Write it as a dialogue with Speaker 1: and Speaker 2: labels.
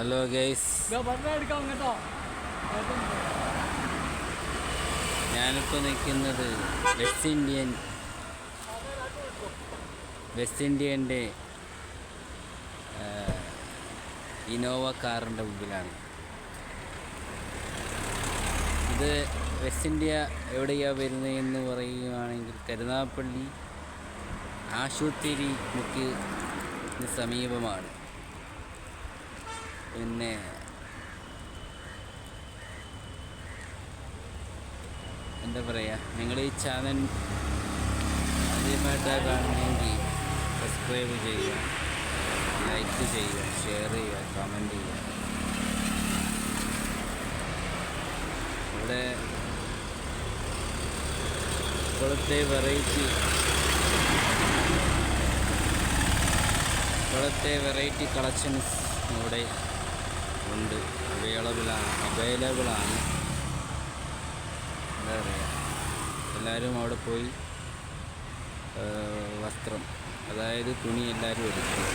Speaker 1: Hello guys ഞാനിപ്പോൾ നിൽക്കുന്നത് west Indian west ഇന്ത്യന്റെ ഇന്നോവ കാറിന്റെ മുമ്പിലാണ്. ഇത് വെസ്റ്റ് ഇന്ത്യ എവിടെയാണ് വരുന്നതെന്ന് പറയുകയാണെങ്കിൽ കരുനാഗപ്പള്ളി ആശുപത്രി മുക്ക് സമീപമാണ്. പിന്നെ എന്താ പറയുക നിങ്ങൾ ഈ ചാനൽ ആദ്യമായിട്ടാണ് കാണണമെങ്കിൽ സബ്സ്ക്രൈബ് ചെയ്യുക ലൈക്ക് ചെയ്യുക ഷെയർ ചെയ്യുക കമന്റ് ചെയ്യുക. ഇവിടെ ഇപ്പോഴത്തെ വെറൈറ്റി ഇപ്പോഴത്തെ വെറൈറ്റി കളക്ഷൻസ് ഇവിടെ ഉണ്ട്. അവൈലബിളാണ് അവൈലബിളാണ് എന്താ പറയുക എല്ലാവരും അവിടെ പോയി വസ്ത്രം അതായത് തുണി എല്ലാവരും എടുക്കും